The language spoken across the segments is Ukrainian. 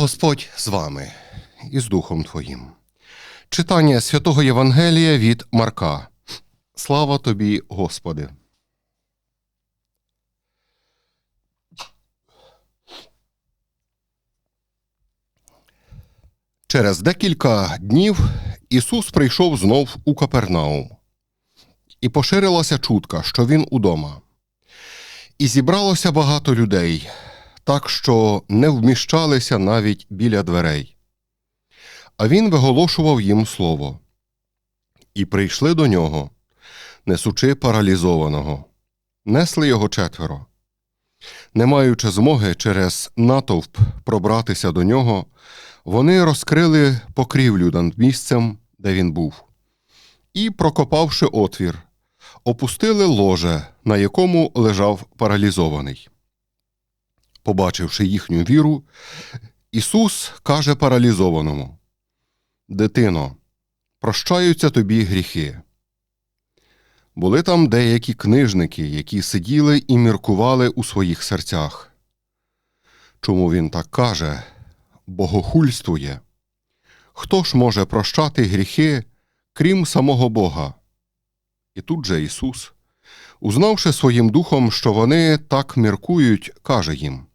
Господь з вами і з Духом Твоїм. Читання святого Євангелія від Марка. Слава тобі, Господи. Через декілька днів Ісус прийшов знов у Капернаум, і поширилася чутка, що Він удома. І зібралося багато людей, так що не вміщалися навіть біля дверей. А він виголошував їм слово. І прийшли до нього, несучи паралізованого, несли його четверо. Не маючи змоги через натовп пробратися до нього, вони розкрили покрівлю над місцем, де він був, і, прокопавши отвір, опустили ложе, на якому лежав паралізований. Побачивши їхню віру, Ісус каже паралізованому: Дитино, прощаються тобі гріхи. Були там деякі книжники, які сиділи і міркували у своїх серцях. Чому він так каже? Богохульствує. Хто ж може прощати гріхи, крім самого Бога? І тут же Ісус, узнавши своїм духом, що вони так міркують, каже їм: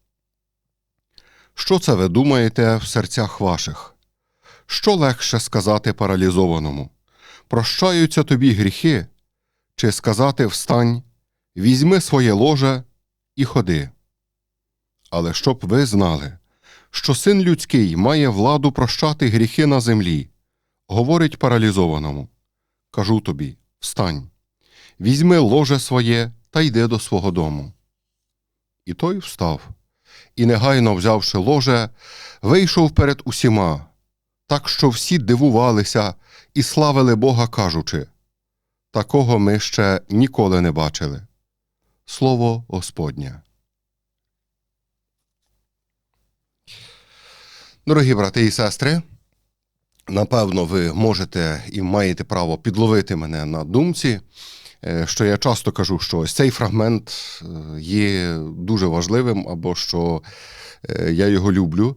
Що це ви думаєте в серцях ваших? Що легше сказати паралізованому? Прощаються тобі гріхи, чи сказати встань, візьми своє ложе і ходи. Але щоб ви знали, що син людський має владу прощати гріхи на землі, говорить паралізованому. Кажу тобі встань, візьми ложе своє та йди до свого дому. І той встав, і, негайно взявши ложе, вийшов перед усіма, так що всі дивувалися і славили Бога, кажучи такого ми ще ніколи не бачили. Слово Господнє. Дорогі брати і сестри, напевно, ви можете і маєте право підловити мене на думці, е, що я часто кажу, що ось цей фрагмент е, є дуже важливим, або що е, я його люблю.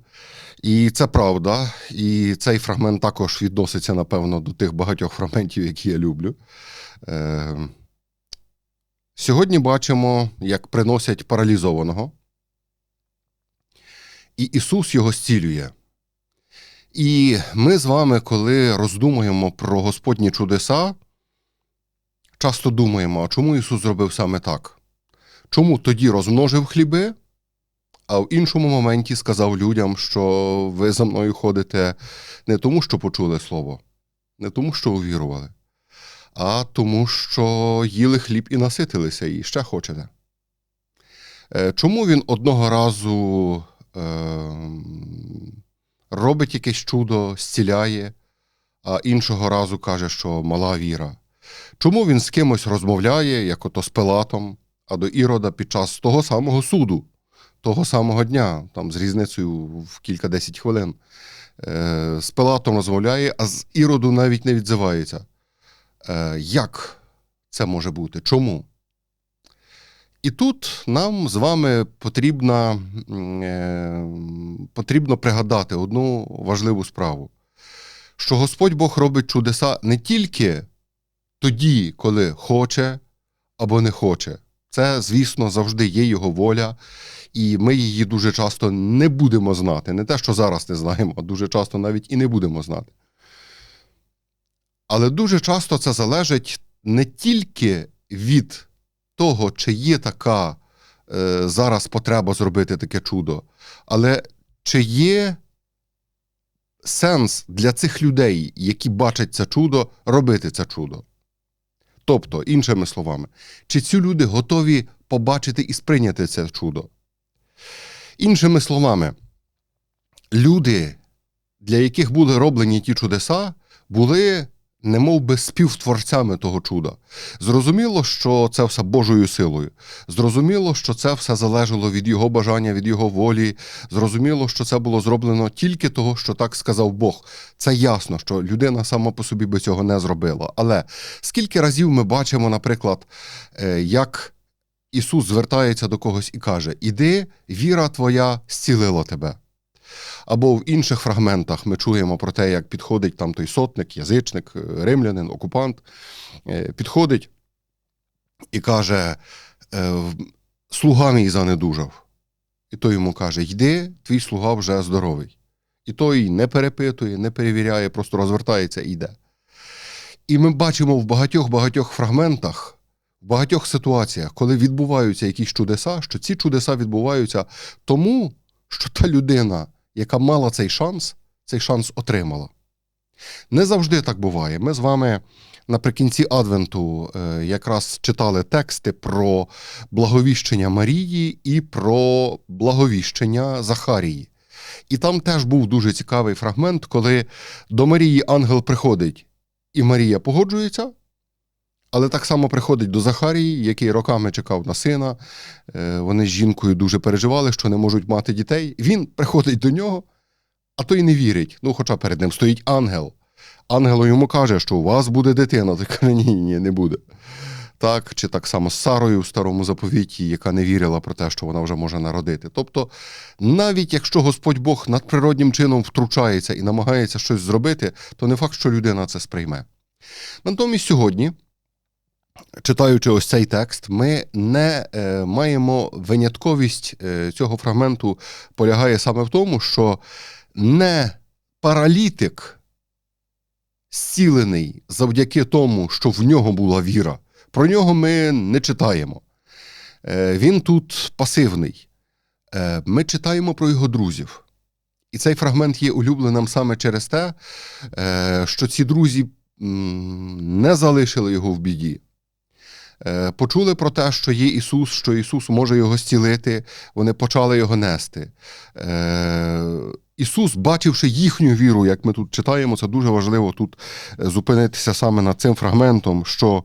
І це правда. І цей фрагмент також відноситься, напевно, до тих багатьох фрагментів, які я люблю. Сьогодні бачимо, як приносять паралізованого, і Ісус його зцілює. І ми з вами, коли роздумуємо про Господні чудеса, часто думаємо, а чому Ісус зробив саме так? Чому тоді розмножив хліби, а в іншому моменті сказав людям, що ви за мною ходите не тому, що почули Слово, не тому, що увірували, а тому, що їли хліб і наситилися, і ще хочете. Е, Чому він одного разу робить якесь чудо, зціляє, а іншого разу каже, що мала віра? Чому він з кимось розмовляє, як ото з Пилатом, а до Ірода під час того самого суду, того самого дня, там з різницею в кілька-десять хвилин, е, з Пилатом розмовляє, а з Іроду навіть не відзивається? Е, як це може бути? Чому? І тут нам з вами потрібно, е, потрібно пригадати одну важливу справу: що Господь Бог робить чудеса не тільки тоді, коли хоче або не хоче. Це, звісно, завжди є його воля, і ми її дуже часто не будемо знати. Не те, що зараз не знаємо, а дуже часто навіть і не будемо знати. Але дуже часто це залежить не тільки від того, чи є така е, зараз потреба зробити таке чудо, але чи є сенс для цих людей, які бачать це чудо, робити це чудо. Тобто, іншими словами, чи ці люди готові побачити і сприйняти це чудо? Іншими словами, люди, для яких були роблені ті чудеса, були не би співтворцями того чуда. Зрозуміло, що це все Божою силою. Зрозуміло, що це все залежало від його бажання, від його волі. Зрозуміло, що це було зроблено тільки того, що так сказав Бог. Це ясно, що людина сама по собі би цього не зробила. Але скільки разів ми бачимо, наприклад, е, як Ісус звертається до когось і каже: Іди, віра твоя зцілила тебе. Або в інших фрагментах ми чуємо про те, як підходить там той сотник, язичник, е, римлянин, окупант, е, підходить і каже: е, слуга мій занедужав. І той йому каже: Йди, твій слуга вже здоровий. І той не перепитує, не перевіряє, просто розвертається і йде. І ми бачимо в багатьох-багатьох фрагментах, в багатьох ситуаціях, коли відбуваються якісь чудеса, що ці чудеса відбуваються тому, що та людина, яка мала цей шанс, цей шанс отримала. Не завжди так буває. Ми з вами наприкінці Адвенту е, якраз читали тексти про благовіщення Марії і про благовіщення Захарії. І там теж був дуже цікавий фрагмент, коли до Марії ангел приходить, і Марія погоджується, але так само приходить до Захарії, який роками чекав на сина. Е, Вони з жінкою дуже переживали, що не можуть мати дітей. Він приходить до нього, а той не вірить. Ну, хоча перед ним стоїть ангел. Ангел йому каже, що у вас буде дитина. Той каже, ні, ні, не буде. Так, чи так само з Сарою в старому заповіті, яка не вірила про те, що вона вже може народити. Тобто, навіть якщо Господь Бог надприроднім чином втручається і намагається щось зробити, то не факт, що людина це сприйме. Натомість сьогодні, читаючи ось цей текст, ми не е, маємо винятковість е, цього фрагменту полягає саме в тому, що не паралітик зцілений завдяки тому, що в нього була віра. Про нього ми не читаємо. Е, Він тут пасивний. Е, Ми читаємо про його друзів. І цей фрагмент є улюбленим саме через те, е, що ці друзі не залишили його в біді. Е, Почули про те, що є Ісус, що Ісус може його зцілити, вони почали його нести. Е, Ісус, бачивши їхню віру, як ми тут читаємо, це дуже важливо тут е, зупинитися саме над цим фрагментом, що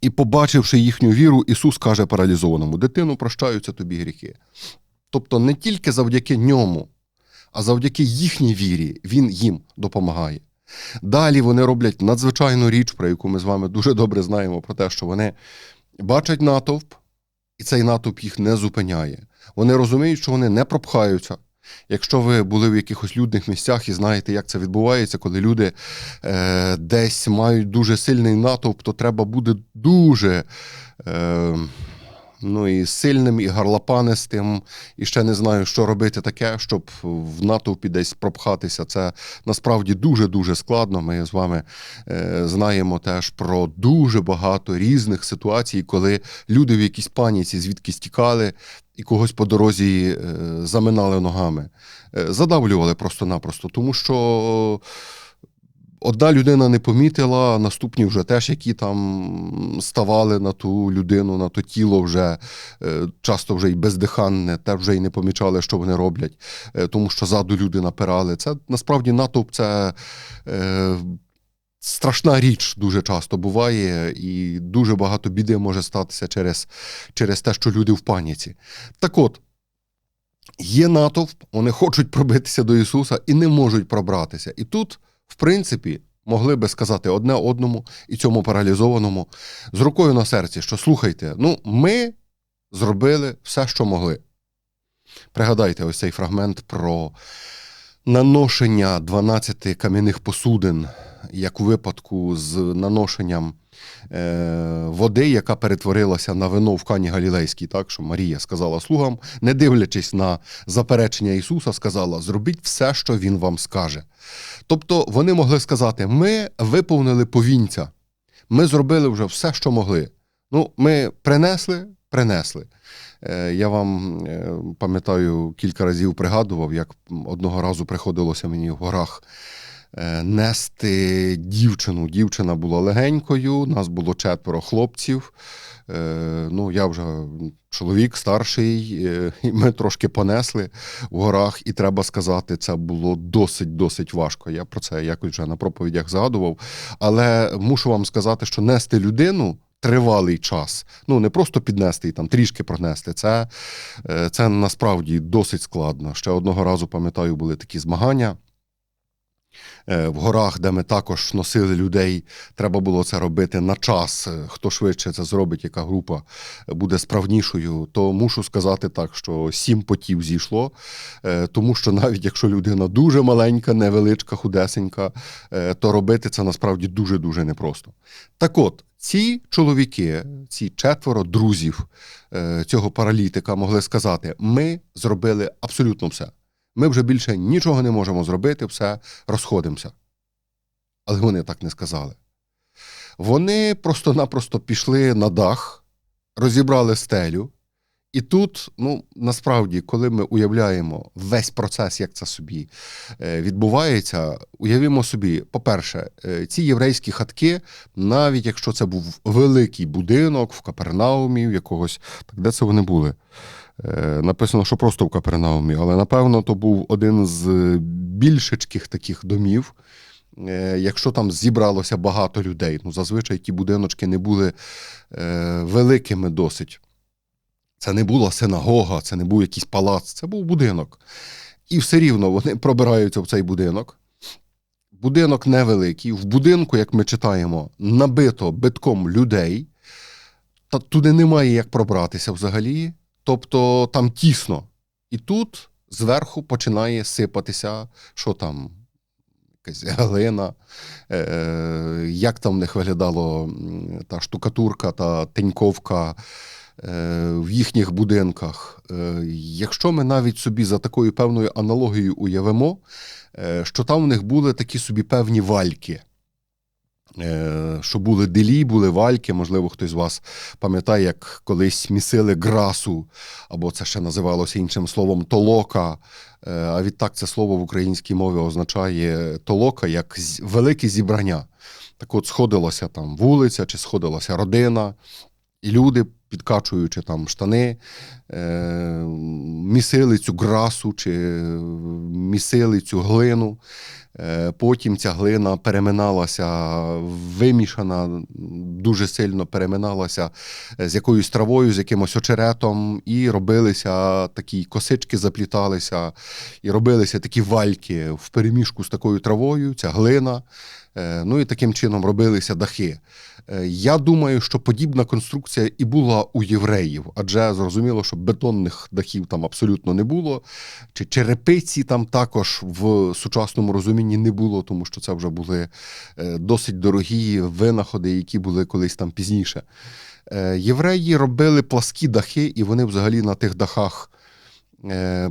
і побачивши їхню віру, Ісус каже паралізованому: дитину прощаються тобі гріхи. Тобто не тільки завдяки ньому, а завдяки їхній вірі Він їм допомагає. Далі вони роблять надзвичайну річ, про яку ми з вами дуже добре знаємо, про те, що вони бачать натовп, і цей натовп їх не зупиняє. Вони розуміють, що вони не пропхаються. Якщо ви були в якихось людних місцях і знаєте, як це відбувається, коли люди е, десь мають дуже сильний натовп, то треба буде дуже е, ну, і сильним, і гарлопанистим, і ще не знаю, що робити таке, щоб в натовпі десь пропхатися. Це насправді дуже-дуже складно. Ми з вами е, знаємо теж про дуже багато різних ситуацій, коли люди в якійсь паніці звідки стікали і когось по дорозі е, заминали ногами, Е, задавлювали просто-напросто, тому що. Одна людина не помітила, наступні вже теж, які там ставали на ту людину, на то тіло вже е, часто вже й бездиханне, теж вже й не помічали, що вони роблять, е, тому що ззаду люди напирали. Це насправді натовп це е, страшна річ дуже часто буває, і дуже багато біди може статися через, через те, що люди в паніці. Так от. Є натовп, вони хочуть пробитися до Ісуса і не можуть пробратися. І тут, в принципі, могли би сказати одне одному і цьому паралізованому з рукою на серці, що слухайте, ну, ми зробили все, що могли. Пригадайте ось цей фрагмент про наношення 12 кам'яних посудин, як у випадку з наношенням води, яка перетворилася на вино в Кані Галілейській, так що Марія сказала слугам, не дивлячись на заперечення Ісуса, сказала: зробіть все, що Він вам скаже. Тобто вони могли сказати: ми виповнили повінця, ми зробили вже все, що могли. Ну, ми принесли, принесли. Е, Я вам е, пам'ятаю, кілька разів пригадував, як одного разу приходилося мені в горах е, нести дівчину. Дівчина була легенькою, нас було четверо хлопців. Е, Ну, я вже чоловік старший, е, і ми трошки понесли в горах, і треба сказати, це було досить досить важко. Я про це якось вже на проповідях згадував. Але мушу вам сказати, що нести людину. Тривалий час, ну не просто піднести і там трішки пронести. Це, е, це насправді досить складно. Ще одного разу пам'ятаю, були такі змагання е, в горах, де ми також носили людей. Треба було це робити на час. Е, Хто швидше це зробить, яка група буде справнішою, то мушу сказати так, що сім потів зійшло, е, тому що навіть якщо людина дуже маленька, невеличка, худесенька, е, то робити це насправді дуже дуже непросто. Так от. Ці чоловіки, ці четверо друзів е, цього паралітика могли сказати: ми зробили абсолютно все. Ми вже більше нічого не можемо зробити, все розходимося. Але вони так не сказали. Вони просто-напросто пішли на дах, розібрали стелю. І тут, ну насправді, коли ми уявляємо весь процес, як це собі е, відбувається, уявімо собі, по-перше, е, ці єврейські хатки, навіть якщо це був великий будинок в Капернаумі, в якогось, так де це вони були? Е, Написано, що просто в Капернаумі, але напевно то був один з більшечких таких домів. Е, Якщо там зібралося багато людей, ну зазвичай ті будиночки не були е, великими досить. Це не була синагога, це не був якийсь палац, це був будинок. І все рівно вони пробираються в цей будинок. Будинок невеликий. В будинку, як ми читаємо, набито битком людей. Та туди немає як пробратися взагалі. Тобто там тісно. І тут зверху починає сипатися, що там, якась глина, е, як там в них виглядало м, та штукатурка та теньковка е, в їхніх будинках. Е, Якщо ми навіть собі за такою певною аналогією уявимо, е, що там в них були такі собі певні вальки. Е, Що були делі, були вальки, можливо, хтось з вас пам'ятає, як колись місили грасу, або це ще називалося іншим словом толока. Е, А відтак це слово в українській мові означає толока як велике зібрання. Так от сходилася там вулиця, чи сходилася родина, і люди, підкачуючи там штани, е, місили цю грасу чи місили цю глину. Е, Потім ця глина переминалася, вимішана, дуже сильно переминалася е, з якоюсь травою, з якимось очеретом, і робилися такі косички, запліталися, і робилися такі вальки в переміжку з такою травою, ця глина. Ну і таким чином робилися дахи. Е, Я думаю, що подібна конструкція і була у євреїв, адже зрозуміло, що бетонних дахів там абсолютно не було, чи черепиці там також в сучасному розумінні не було, тому що це вже були е, досить дорогі винаходи, які були колись там пізніше. Е, Євреї робили пласкі дахи, і вони взагалі на тих дахах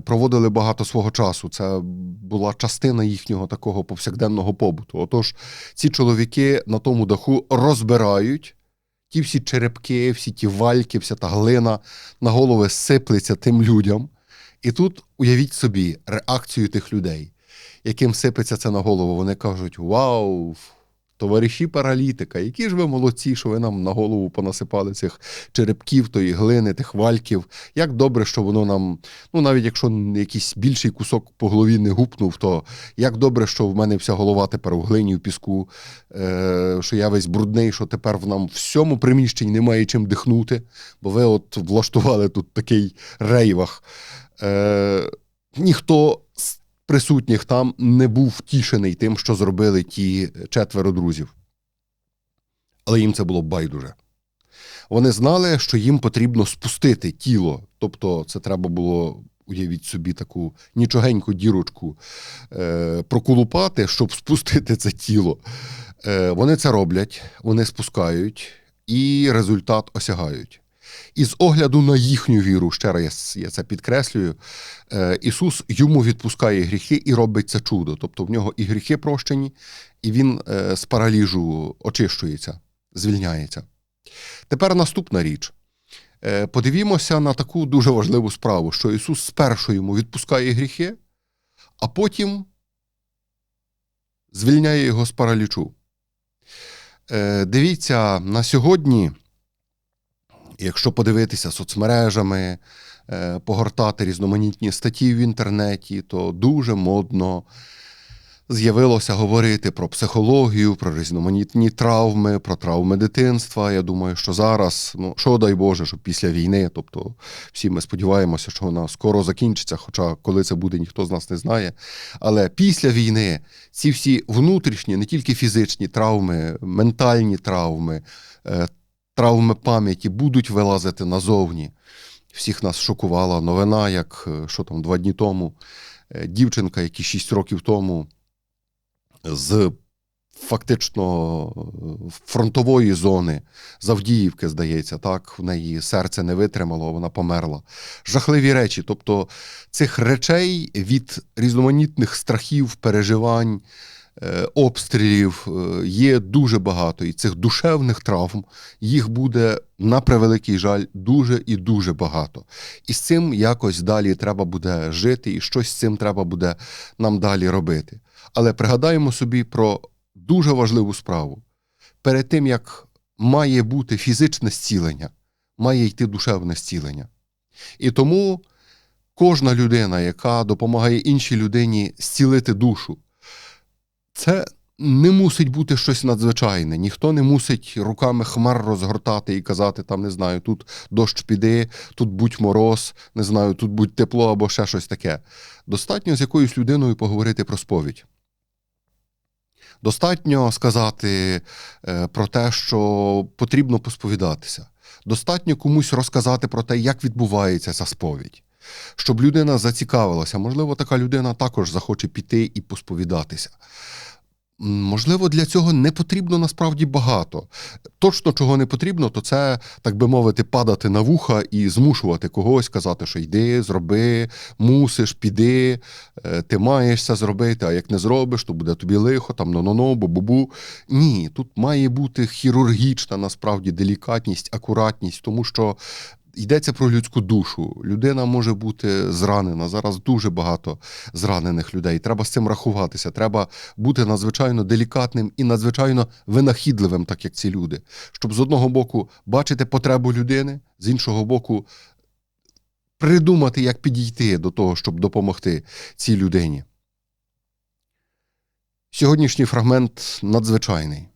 проводили багато свого часу. Це була частина їхнього такого повсякденного побуту. Отож, ці чоловіки на тому даху розбирають ті всі черепки, всі ті вальки, вся та глина на голови сиплеться тим людям. І тут уявіть собі реакцію тих людей, яким сипеться це на голову. Вони кажуть: Вау! Товариші паралітика, які ж ви молодці, що ви нам на голову понасипали цих черепків, тої глини, тих вальків. Як добре, що воно нам, ну навіть якщо якийсь більший кусок по голові не гупнув, то як добре, що в мене вся голова тепер в глині, в піску, е, що я весь брудний, що тепер в нам всьому приміщенні немає чим дихнути, бо ви от влаштували тут такий рейвах. Е, ніхто присутніх там не був втішений тим, що зробили ті четверо друзів. Але їм це було байдуже. Вони знали, що їм потрібно спустити тіло. Тобто, це треба було, уявіть собі, таку нічогеньку дірочку е, прокулупати, щоб спустити це тіло. Е, вони це роблять, вони спускають, і результат осягають. І з огляду на їхню віру, ще раз я це підкреслюю, е, Ісус йому відпускає гріхи і робить це чудо. Тобто в нього і гріхи прощені, і він е, з параліжу очищується, звільняється. Тепер наступна річ. Е, Подивімося на таку дуже важливу справу, що Ісус спершу йому відпускає гріхи, а потім звільняє його з паралічу. Дивіться, на сьогодні, якщо подивитися соцмережами, е, погортати різноманітні статті в інтернеті, то дуже модно з'явилося говорити про психологію, про різноманітні травми, про травми дитинства. Я думаю, що зараз, ну що дай Боже, що після війни, тобто всі ми сподіваємося, що вона скоро закінчиться, хоча коли це буде, ніхто з нас не знає. Але після війни ці всі внутрішні, не тільки фізичні травми, ментальні травми, е, травми пам'яті будуть вилазити назовні. Всіх нас шокувала новина, як е, що там два дні тому. е, Дівчинка, які 6 років тому з фактично е, фронтової зони з Авдіївки, здається, так, в неї серце не витримало, вона померла. Жахливі речі. Тобто цих речей від різноманітних страхів, переживань, е, обстрілів е, є дуже багато. І цих душевних травм їх буде, на превеликий жаль, дуже і дуже багато. І з цим якось далі треба буде жити, і щось з цим треба буде нам далі робити. Але пригадаємо собі про дуже важливу справу. Перед тим, як має бути фізичне зцілення, має йти душевне зцілення. І тому кожна людина, яка допомагає іншій людині зцілити душу, це не мусить бути щось надзвичайне. Ніхто не мусить руками хмар розгортати і казати, там, не знаю, тут дощ піде, тут будь мороз, не знаю, тут будь тепло або ще щось таке. Достатньо з якоюсь людиною поговорити про сповідь. Достатньо сказати е, про те, що потрібно посповідатися. Достатньо комусь розказати про те, як відбувається ця сповідь. Щоб людина зацікавилася. Можливо, така людина також захоче піти і посповідатися. Можливо, для цього не потрібно насправді багато. Точно чого не потрібно, то це, так би мовити, падати на вуха і змушувати когось казати, що йди, зроби, мусиш, піди, е, ти маєш це зробити, а як не зробиш, то буде тобі лихо, там но-но-но, бу-бу-бу. Ні, тут має бути хірургічна насправді делікатність, акуратність, тому що йдеться про людську душу. Людина може бути зранена. Зараз дуже багато зранених людей. Треба з цим рахуватися. Треба бути надзвичайно делікатним і надзвичайно винахідливим, так як ці люди. Щоб з одного боку бачити потребу людини, з іншого боку, придумати, як підійти до того, щоб допомогти цій людині. Сьогоднішній фрагмент надзвичайний.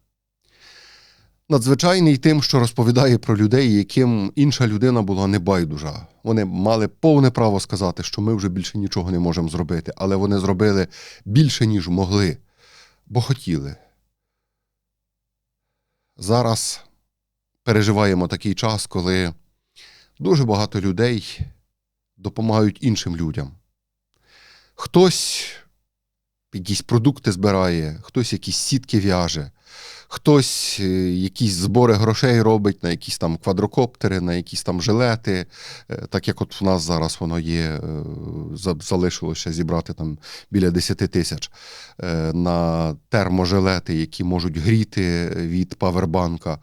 Надзвичайний тим, що розповідає про людей, яким інша людина була небайдужа. Вони мали повне право сказати, що ми вже більше нічого не можемо зробити, але вони зробили більше, ніж могли, бо хотіли. Зараз переживаємо такий час, коли дуже багато людей допомагають іншим людям. Хтось якісь продукти збирає, хтось якісь сітки в'яже, хтось е, якісь збори грошей робить на якісь там квадрокоптери, на якісь там жилети. Е, Так як от в нас зараз воно є, е, залишилося зібрати там біля 10 тисяч на терможилети, які можуть гріти від павербанка.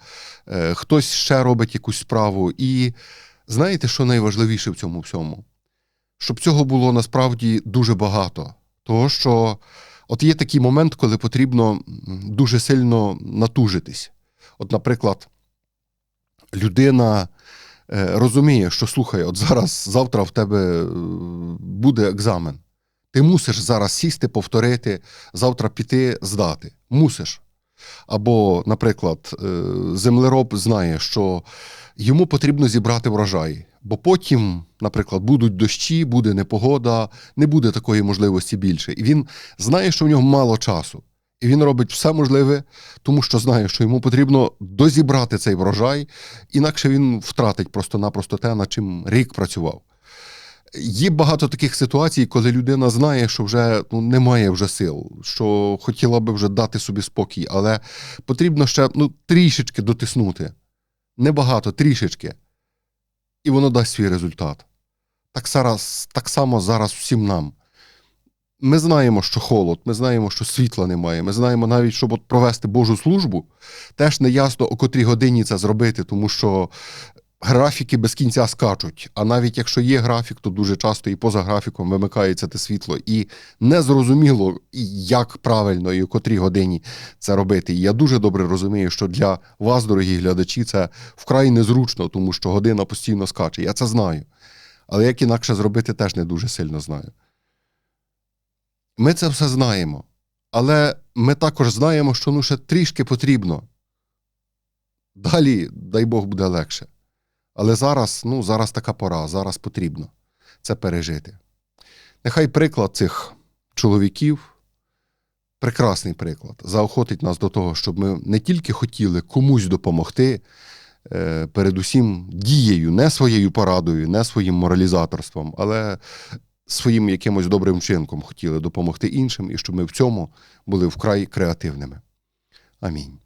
Хтось ще робить якусь справу. І знаєте, що найважливіше в цьому всьому? Щоб цього було насправді дуже багато. Того, що от є такий момент, коли потрібно дуже сильно натужитись. От, наприклад, людина е, розуміє, що слухай, от зараз, завтра в тебе е, буде екзамен. Ти мусиш зараз сісти, повторити, завтра піти, здати. Мусиш. Або, наприклад, е, землероб знає, що йому потрібно зібрати врожай, бо потім, наприклад, будуть дощі, буде непогода, не буде такої можливості більше. І він знає, що в нього мало часу. І він робить все можливе, тому що знає, що йому потрібно дозібрати цей врожай, інакше він втратить просто-напросто те, над чим рік працював. Є багато таких ситуацій, коли людина знає, що вже ну, немає вже сил, що хотіла би вже дати собі спокій, але потрібно ще ну, трішечки дотиснути. Небагато, трішечки. І воно дасть свій результат. Так, зараз, так само зараз всім нам. Ми знаємо, що холод, ми знаємо, що світла немає. Ми знаємо навіть, щоб от провести Божу службу, теж не ясно, о котрій годині це зробити, тому що графіки без кінця скачуть. А навіть якщо є графік, то дуже часто і поза графіком вимикається те світло. І незрозуміло, як правильно і у котрій годині це робити. І я дуже добре розумію, що для вас, дорогі глядачі, це вкрай незручно, тому що година постійно скаче. Я це знаю. Але як інакше зробити, теж не дуже сильно знаю. Ми це все знаємо. Але ми також знаємо, що ну ще трішки потрібно. Далі, дай Бог, буде легше. Але зараз, ну, зараз така пора, зараз потрібно це пережити. Нехай приклад цих чоловіків, прекрасний приклад, заохотить нас до того, щоб ми не тільки хотіли комусь допомогти, е, передусім дією, не своєю порадою, не своїм моралізаторством, але своїм якимось добрим вчинком хотіли допомогти іншим, і щоб ми в цьому були вкрай креативними. Амінь.